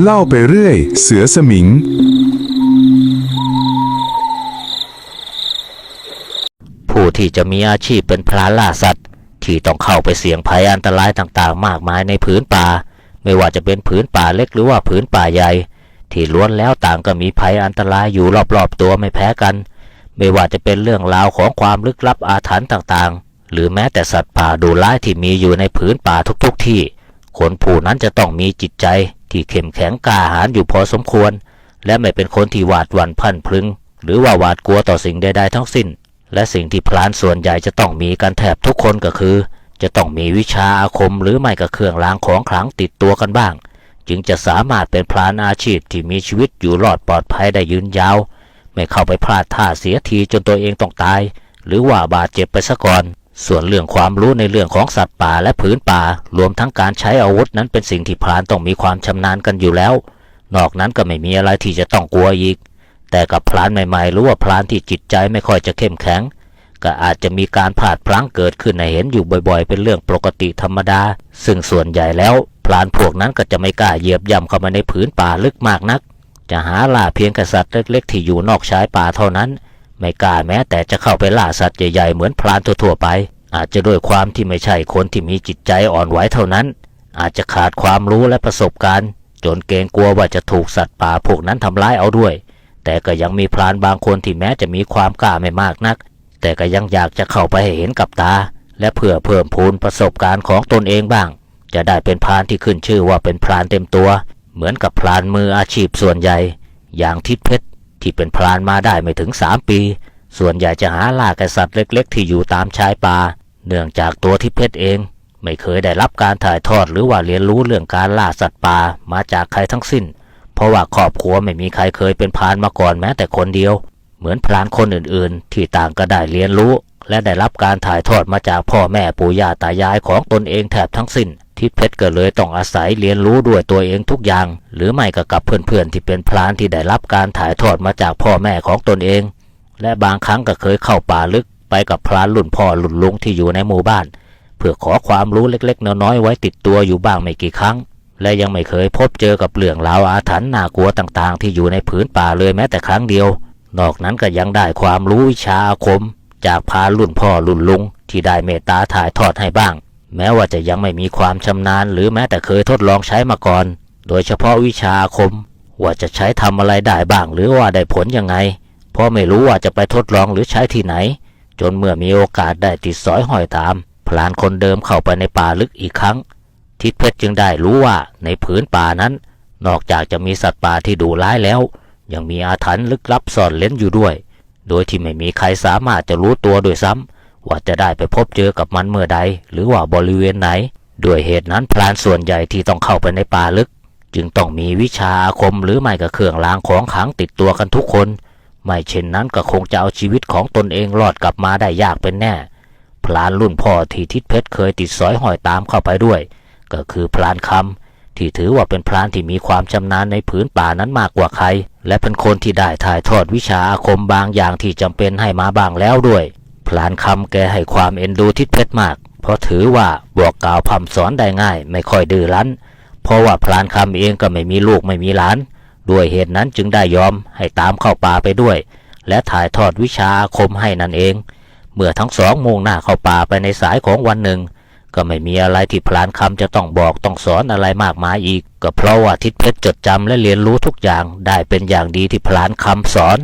เล่าไปเรื่อย เสือสมิง ผู้ที่จะมีอาชีพเป็นพรานล่าสัตว์ที่ต้องเข้าไปเสี่ยงภัยอันตรายต่างๆ มากมายในผืนป่า ไม่ว่าจะเป็นผืนป่าเล็กหรือว่าผืนป่าใหญ่ ที่ล้วนแล้วต่างก็มีภัยอันตรายอยู่รอบๆตัวไม่แพ้กัน ไม่ว่าจะเป็นเรื่องราวของความลึกลับอาถรรพ์ต่างๆ หรือแม้แต่สัตว์ป่าดุร้ายที่มีอยู่ในผืนป่าทุกๆที่ คนผู้นั้นจะต้องมีจิตใจ ที่เข้มแข็งกล้าหาญอยู่พอสมควร และไม่เป็นคนที่หวาดหวั่นพันพรึง หรือว่าหวาดกลัวต่อสิ่งใดๆทั้งสิ้น และสิ่งที่พรานส่วนใหญ่จะต้องมีกันแทบทุกคนก็คือ จะต้องมีวิชาอาคมหรือไม่ก็เครื่องรางของขลังติดตัวกันบ้าง จึงจะสามารถเป็นพรานอาชีพที่มีชีวิตอยู่รอดปลอดภัยได้ยืนยาว ไม่เข้าไปพลาดท่าเสียทีจนตัวเองต้องตาย หรือว่าบาดเจ็บไปซะก่อน ส่วนเรื่องความรู้ในเรื่องของสัตว์ป่าและผืนป่า รวมทั้งการใช้อาวุธนั้นเป็นสิ่งที่พรานต้องมีความชำนาญกันอยู่แล้ว นอกนั้นก็ไม่มีอะไรที่จะต้องกลัวอีก แต่กับพรานใหม่ๆ หรือว่าพรานที่จิตใจไม่ค่อยจะเข้มแข็ง ก็อาจจะมีการพลาดพลั้งเกิดขึ้นให้เห็นอยู่บ่อยๆ เป็นเรื่องปกติธรรมดา ซึ่งส่วนใหญ่แล้ว พรานพวกนั้นก็จะไม่กล้าเหยียบย่ำเข้ามาในผืนป่าลึกมากนัก จะหาล่าเพียงกษัตริย์เล็ก ๆ ที่อยู่นอกชายป่าเท่านั้น ไม่กล้าแม้แต่จะเข้าไปล่าสัตว์ใหญ่ๆเหมือนพรานทั่วๆไป อาจจะด้วยความที่ไม่ใช่คนที่มีจิตใจอ่อนไหวเท่านั้น อาจจะขาดความรู้และประสบการณ์ จนเกรงกลัวว่าจะถูกสัตว์ป่าพวกนั้นทำร้ายเอาด้วย แต่ก็ยังมีพรานบางคนที่แม้จะมีความกล้าไม่มากนัก แต่ก็ยังอยากจะเข้าไปให้เห็นกับตา และเพื่อเพิ่มพูนประสบการณ์ของตนเองบ้าง จะได้เป็นพรานที่ขึ้นชื่อว่าเป็นพรานเต็มตัว เหมือนกับพรานมืออาชีพส่วนใหญ่ อย่างทิศเพชร ที่เป็นพรานมาได้ไม่ถึงสามปี ส่วนใหญ่จะหาล่ากษัตริย์เล็ก ๆ ที่อยู่ตามชายป่า เนื่องจากตัวทิเพชรเอง ไม่เคยได้รับการถ่ายทอดหรือว่าเรียนรู้เรื่องการล่าสัตว์ป่ามาจากใครทั้งสิ้น เพราะว่าครอบครัวไม่มีใครเคยเป็นพรานมาก่อนแม้แต่คนเดียว เหมือนพรานคนอื่นๆ ที่ต่างก็ได้เรียนรู้ และได้รับการถ่ายทอดมาจากพ่อแม่ปู่ย่าตายายของตนเองแทบทั้งสิ้น ทิศเพชรก็เลยต้องอาศัยเรียนรู้ด้วยตัวเองทุกอย่าง หรือไม่ก็กับเพื่อนๆที่เป็นพรานที่ได้รับการถ่ายทอดมาจากพ่อแม่ของตนเอง และบางครั้งก็เคยเข้าป่าลึกไปกับพรานรุ่นพ่อรุ่นลุงที่อยู่ในหมู่บ้าน เพื่อขอความรู้เล็กๆน้อยๆไว้ติดตัวอยู่บ้างไม่กี่ครั้ง และยังไม่เคยพบเจอกับเรื่องราวอาถรรพ์น่ากลัวต่างๆ ที่อยู่ในผืนป่าเลยแม้แต่ครั้งเดียว นอกนั้นก็ยังได้ความรู้วิชาอาคม จากพรานรุ่นพ่อรุ่นลุงที่ได้เมตตาถ่ายทอดให้บ้าง แม้ว่าจะยังไม่มีความชำนาญ หรือแม้แต่เคยทดลองใช้มาก่อน โดยเฉพาะวิชาคม ว่าจะใช้ทำอะไรได้บ้างหรือว่าได้ผลยังไง เพราะไม่รู้ว่าจะไปทดลองหรือใช้ที่ไหน จนเมื่อมีโอกาสได้ติดสอยห้อยตาม พลานคนเดิมเข้าไปในป่าลึกอีกครั้ง ทิศเพชรจึงได้รู้ว่าในผืนป่านั้น นอกจากจะมีสัตว์ป่าที่ดุร้ายแล้ว ยังมีอาถรรพ์ลึกลับซ่อนเล้นอยู่ด้วย โดยที่ไม่มีใครสามารถจะรู้ตัวด้วยซ้ำ ว่าจะได้ไปพบเจอกับมันเมื่อใด หรือว่าบริเวณไหน ด้วยเหตุนั้นพรานส่วนใหญ่ที่ต้องเข้าไปในป่าลึก จึงต้องมีวิชาอาคมหรือไม่ก็เครื่องรางของขลังติดตัวกันทุกคน ไม่เช่นนั้นก็คงจะเอาชีวิตของตนเองรอดกลับมาได้ยากเป็นแน่พลานรุ่นพ่อที่ทิศเพชรเคยติดสอยห้อยตามเข้าไปด้วย ก็คือพลานคำที่ถือว่าเป็นพลานที่มีความชำนาญในผืนป่านั้นมากกว่าใคร และเป็นคนที่ได้ถ่ายทอดวิชาอาคมบางอย่างที่จำเป็นให้มาบ้างแล้วด้วย พลานคำแกให้ความเอ็นดูทิศเพชรมาก เพราะถือว่าบอกกล่าวพำสอนได้ง่าย ไม่ค่อยดื้อรั้น เพราะว่าพลานคำเองก็ไม่มีลูกไม่มีหลาน ด้วยเหตุนั้นจึงได้ยอมให้ตามเข้าป่าไปด้วย และถ่ายทอดวิชาอาคมให้นั่นเอง เมื่อทั้งสองมุ่งหน้าเข้าป่าไปในสายของวันหนึ่ง ก็ไม่มีอะไรที่พลานคำจะต้องบอกต้องสอนอะไรมากมายอีก ก็เพราะว่าทิศเพชรจดจำและเรียนรู้ทุกอย่างได้เป็นอย่างดีที่พลานคำสอน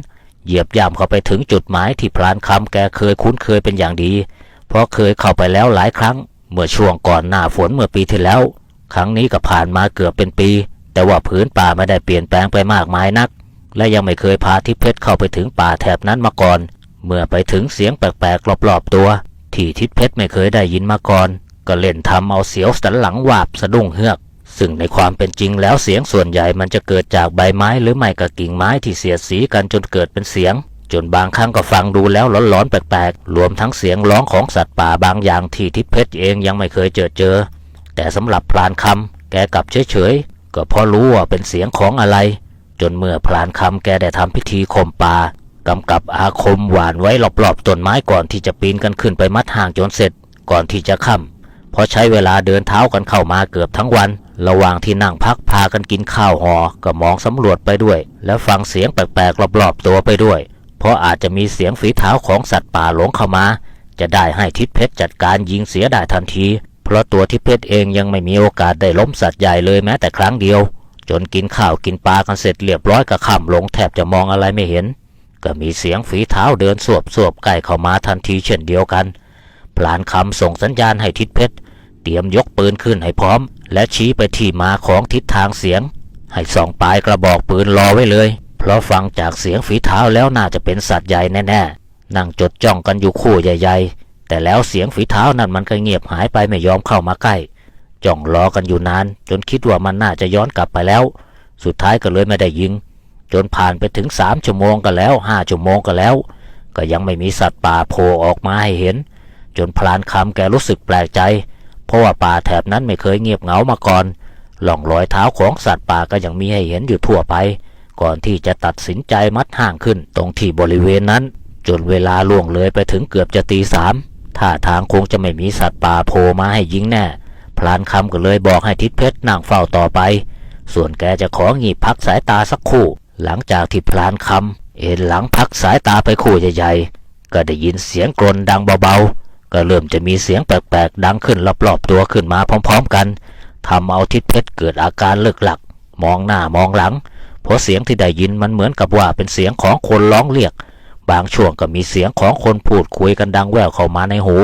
เหยียบย่ำเข้าไปถึงจุดหมายที่พลานคำแกเคยคุ้นเคยเป็นอย่างดี เพราะเคยเข้าไปแล้วหลายครั้ง เมื่อช่วงก่อนหน้าฝนเมื่อปีที่แล้ว ครั้งนี้ก็ผ่านมาเกือบเป็นปี แต่ว่าพื้นป่าไม่ได้เปลี่ยนแปลงไปมากมายนัก และยังไม่เคยพาทิศเพชรเข้าไปถึงป่าแถบนั้นมาก่อน เมื่อไปถึงเสียงแปลกๆรอบๆตัว ที่ทิศเพชรไม่เคยได้ยินมาก่อน ก็เล่นทำเอาเสียวสันหลังวาบสะดุ้งเฮือก ซึ่งในความเป็นจริงแล้วเสียงส่วนใหญ่มันจะเกิดจากใบไม้หรือไม่ก็กิ่งไม้ที่เสียดสีกันจนเกิดเป็นเสียง จนบางครั้งก็ฟังดูแล้วหลอนๆแปลกๆ รวมทั้งเสียงร้องของสัตว์ป่าบางอย่างที่ทิศเพชรเองยังไม่เคยเจอเจอ แต่สำหรับพลานคำแกกลับเฉยๆ ก็เพราะรู้ว่าเป็นเสียงของอะไร จนเมื่อพลานคำแกได้ทำพิธีข่มป่ากำกับอาคมหวานไว้รอบๆต้นไม้ก่อนที่จะปีนกันขึ้นไปมัดห่างจนเสร็จ ก่อนที่จะค่ำเพราะใช้เวลาเดินเท้ากันเข้ามาเกือบทั้งวัน ระหว่างที่นั่งพักพากันกินข้าวหอ ก็มองสำรวจไปด้วย แล้วฟังเสียงแปลกๆรอบๆตัวไปด้วย เพราะอาจจะมีเสียงฝีเท้าของสัตว์ป่าหลงเข้ามา จะได้ให้ทิศเพชรจัดการยิงเสียได้ทันที เพราะตัวทิศเพชรเองยังไม่มีโอกาสได้ล้มสัตว์ใหญ่เลยแม้แต่ครั้งเดียว จนกินข้าวกินปลากันเสร็จเรียบร้อยก็ค่ำลงแทบจะมองอะไรไม่เห็น ก็มีเสียงฝีเท้าเดินสวบสวบๆใกล้เข้ามาทันทีเช่นเดียวกันพลานคำส่งสัญญาณให้ทิศเพชร เตรียมยกปืนขึ้นให้พร้อม และชี้ไปที่มาของทิศทางเสียง ให้ส่องปลายกระบอกปืนรอไว้เลย เพราะฟังจากเสียงฝีเท้าแล้วน่าจะเป็นสัตว์ใหญ่แน่ๆ นั่งจดจ้องกันอยู่คู่ใหญ่ ๆ แต่แล้วเสียงฝีเท้านั้นมันก็เงียบหายไปไม่ยอมเข้ามาใกล้ จ้องรอกันอยู่นาน จนคิดว่ามันน่าจะย้อนกลับไปแล้ว สุดท้ายก็เลยไม่ได้ยิง จนผ่านไปถึงสามชั่วโมงก็แล้วห้าชั่วโมงก็แล้ว ก็ยังไม่มีสัตว์ป่าโผล่ออกมาให้เห็น จนพลานคำแกรู้สึกแปลกใจ เพราะว่าป่าแถบนั้นไม่เคยเงียบเหงามาก่อนล่องรอยเท้าของสัตว์ป่าก็ยังมีให้เห็นอยู่ทั่วไป ก่อนที่จะตัดสินใจมัดห่างขึ้นตรงที่บริเวณนั้น จนเวลาล่วงเลยไปถึงเกือบจะตีสามท่าทางคงจะไม่มีสัตว์ป่าโผล่มาให้ยิงแน่พลานคำก็เลยบอกให้ทิศเพชรนั่งเฝ้าต่อไป ส่วนแกจะของีบพักสายตาสักครู่ หลังจากที่พลานคำเอ็นหลังพักสายตาไปคู่ใหญ่ๆก็ได้ยินเสียงกรนดังเบาๆ ก็เริ่มจะมีเสียงแปลกๆ ดังขึ้นรอบๆตัวขึ้นมาพร้อม ๆ กันทำเอาทิศเพชรเกิดอาการเลิกหลัก มองหน้ามองหลัง เพราะเสียงที่ได้ยินมันเหมือนกับว่าเป็นเสียงของคนร้องเรียก บางช่วงก็มีเสียงของคนพูดคุยกันดังแว่วเข้ามาในหู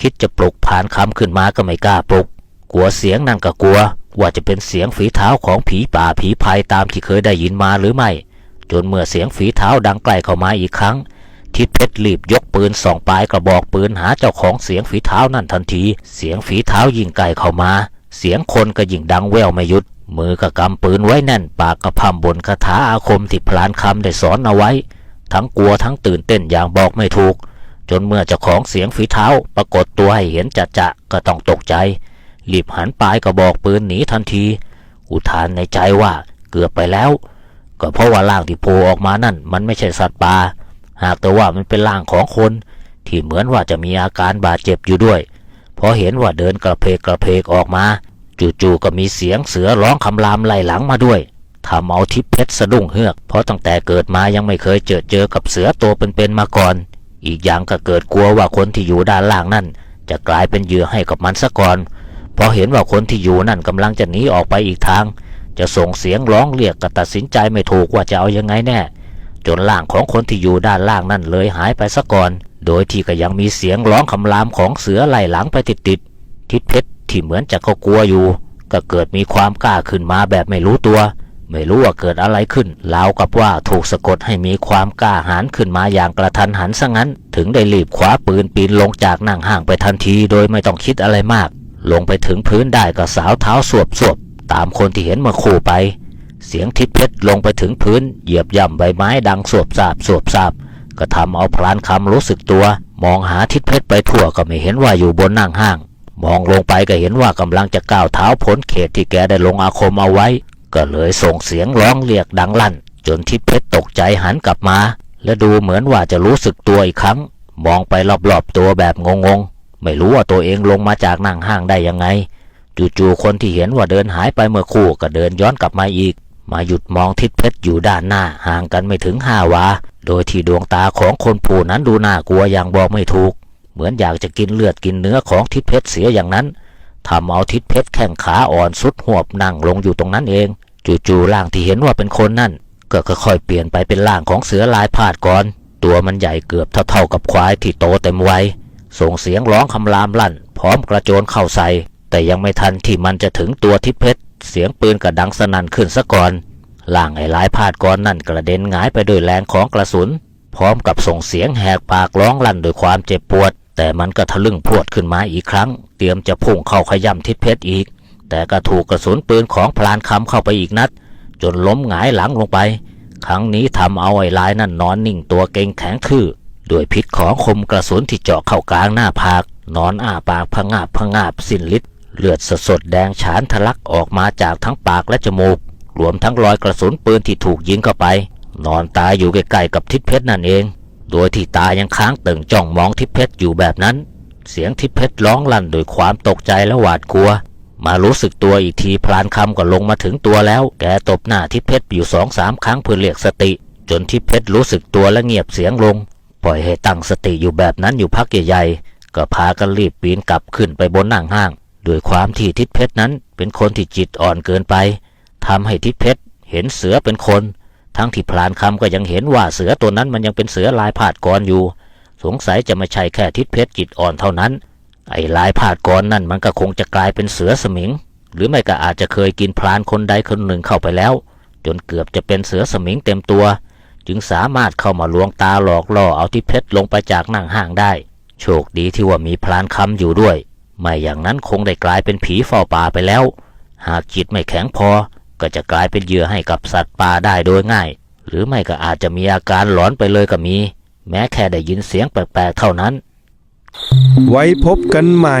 คิดจะปลุกผ่านคำขึ้นมาก็ไม่กล้าปลุก กลัวเสียงนั่นก็กลัว ว่าจะเป็นเสียงฝีเท้าของผีป่าผีภัยตามที่เคยได้ยินมาหรือไม่ จนเมื่อเสียงฝีเท้าดังใกล้เข้ามาอีกครั้ง ทิดเพชรรีบยกปืนสองปลายกระบอกปืนหาเจ้าของเสียงฝีเท้านั่นทันที เสียงฝีเท้ายิงใกลเข้ามา เสียงคนก็ยิ่งดังแว่วไม่หยุด มือก็กำปืนไว้แน่นปากกระพำบนคาถาอาคมที่พลานคำได้สอนเอาไว้ ทั้งกลัวทั้งตื่นเต้นอย่างบอกไม่ถูก จนเมื่อเจ้าของเสียงฝีเท้า ปรากฏตัวให้เห็นจัดจะก็ต้องตกใจรีบหันปลายกระบอกปืนหนีทันที อุทานในใจว่าเกือบไปแล้ว ก็เพราะว่าร่างที่โผล่ออกมานั่น มันไม่ใช่สัตว์ป่า หากแต่ว่ามันเป็นร่างของคน ที่เหมือนว่าจะมีอาการบาดเจ็บอยู่ด้วย พอเห็นว่าเดินกระเพกกระเพกออกมา จู่ๆก็มีเสียงเสือร้องคำรามไล่หลังมาด้วยทำเอาทิพย์เพชรสะดุ้งเฮือก เพราะตั้งแต่เกิดมายังไม่เคยเจอเจอกับเสือตัวเป็นๆมาก่อน อีกอย่างก็เกิดกลัวว่าคนที่อยู่ด้านล่างนั่น จะกลายเป็นเหยื่อให้กับมันซะก่อนพอเห็นว่าคนที่อยู่นั่นกำลังจะหนีออกไปอีกทาง จะส่งเสียงร้องเรียกก็ตัดสินใจไม่ถูกว่าจะเอายังไงแน่ จนร่างของคนที่อยู่ด้านล่างนั่นเลยหายไปซะก่อน โดยที่ก็ยังมีเสียงร้องคำรามของเสือไล่หลังไปติดๆทิดเพชรที่เหมือนจะเขากลัวอยู่ ก็เกิดมีความกล้าขึ้นมาแบบไม่รู้ตัว ไม่รู้ว่าเกิดอะไรขึ้นราวกับว่าถูกสะกดให้มีความกล้าหาญขึ้นมาอย่างกระทันหันซะงั้น ถึงได้รีบคว้าปืนปีนลงจากนั่งห่างไปทันที โดยไม่ต้องคิดอะไรมาก ลงไปถึงพื้นได้ก็สาวเท้าสวบสวบตามคนที่เห็นเมื่อคู่ไป เสียงทิศเพชรลงไปถึงพื้น เหยียบย่ำใบไม้ดังสวบสาบสวบสาบก็ทำเอาพลานคำรู้สึกตัว มองหาทิศเพชรไปทั่วก็ไม่เห็นว่าอยู่บนนั่งห้าง มองลงไปก็เห็นว่ากำลังจะก้าวเท้าพ้นเขตที่แกได้ลงอาคมเอาไว้ ก็เลยส่งเสียงร้องเรียกดังลั่น จนทิศเพชรตกใจหันกลับมา และดูเหมือนว่าจะรู้สึกตัวอีกครั้ง มองไปรอบๆตัวแบบงงๆ ไม่รู้ว่าตัวเองลงมาจากนั่งห้างได้ยังไง จู่ๆคนที่เห็นว่าเดินหายไปเมื่อครู่ก็เดินย้อนกลับมาอีก มาหยุดมองทิศเพชรอยู่ด้านหน้าห่างกันไม่ถึงห้าวา โดยที่ดวงตาของคนผู้นั้นดูน่ากลัวอย่างบอกไม่ถูก เหมือนอยากจะกินเลือดกินเนื้อของทิศเพชรเสียอย่างนั้นทำเอาทิศเพชรแข้งขาอ่อนสุดหวบนั่งลงอยู่ตรงนั้นเอง จู่ๆร่างที่เห็นว่าเป็นคนนั่น ก็ค่อยๆเปลี่ยนไปเป็นร่างของเสือลายพาดก่อน ตัวมันใหญ่เกือบเท่าๆกับควายที่โตเต็มวัยส่งเสียงร้องคำรามลั่น พร้อมกระโจนเข้าใส่แต่ยังไม่ทันที่มันจะถึงตัวทิศเพชร เสียงปืนก็ดังสนั่นขึ้นซะก่อนล่างไอ้ลายพาดก้อนนั่นกระเด็นหงายไปด้วยแรงของกระสุน พร้อมกับส่งเสียงแหกปากร้องลั่นด้วยความเจ็บปวด แต่มันก็ทะลึ่งพวดขึ้นมาอีกครั้ง เตรียมจะพุ่งเข้าขย่ำทิศเพชรอีก แต่ก็ถูกกระสุนปืนของพลานคำเข้าไปอีกนัด จนล้มหงายหลังลงไป ครั้งนี้ทำเอาไอ้ลายนั่นนอนนิ่งตัวเก่งแข็งทื่อด้วยพิษของคมกระสุนที่เจาะเข้ากลางหน้าผาก นอนอ้าปากพงาบพงาบสิ้นฤทธิ์ เลือดสดๆแดงฉานทะลักออกมาจากทั้งปากและจมูก รวมทั้งรอยกระสุนปืนที่ถูกยิงเข้าไป นอนตายอยู่ใกล้ๆกับทิศเพชรนั่นเอง โดยที่ตายังค้างตึงจ้องมองทิศเพชรอยู่แบบนั้น เสียงทิศเพชรร้องลั่นด้วยความตกใจและหวาดกลัว มารู้สึกตัวอีกทีพลานคำก็ลงมาถึงตัวแล้ว แกตบหน้าทิพเพชรอยู่สองสามครั้งเพื่อเรียกสติ จนทิพเพชรรู้สึกตัวและเงียบเสียงลง ปล่อยให้ตั้งสติอยู่แบบนั้นอยู่พักใหญ่ๆก็พากันรีบปีนกลับขึ้นไปบนนั่งห้าง ด้วยความที่ทิพเพชรนั้นเป็นคนที่จิตอ่อนเกินไปทำให้ทิพเพชรเห็นเสือเป็นคน ทั้งที่พลานคำก็ยังเห็นว่าเสือตัวนั้นมันยังเป็นเสือลายผาดกรอยู่ สงสัยจะไม่ใช่แค่ทิศเพชรจิตอ่อนเท่านั้น ไอ้ลายผาดกรนั่นมันก็คงจะกลายเป็นเสือสมิง หรือไม่ก็อาจจะเคยกินพลานคนใดคนหนึ่งเข้าไปแล้ว จนเกือบจะเป็นเสือสมิงเต็มตัว จึงสามารถเข้ามาลวงตาหลอกล่อเอาทิศเพชรลงไปจากนั่งห้างได้ โชคดีที่ว่ามีพลานคำอยู่ด้วย ไม่อย่างนั้นคงได้กลายเป็นผีเฝ้าป่าไปแล้ว หากจิตไม่แข็งพอ ก็จะกลายเป็นเหยื่อให้กับสัตว์ป่าได้โดยง่าย หรือไม่ก็อาจจะมีอาการหลอนไปเลยก็มี แม้แค่ได้ยินเสียงแปลกๆเท่านั้น ไว้พบกันใหม่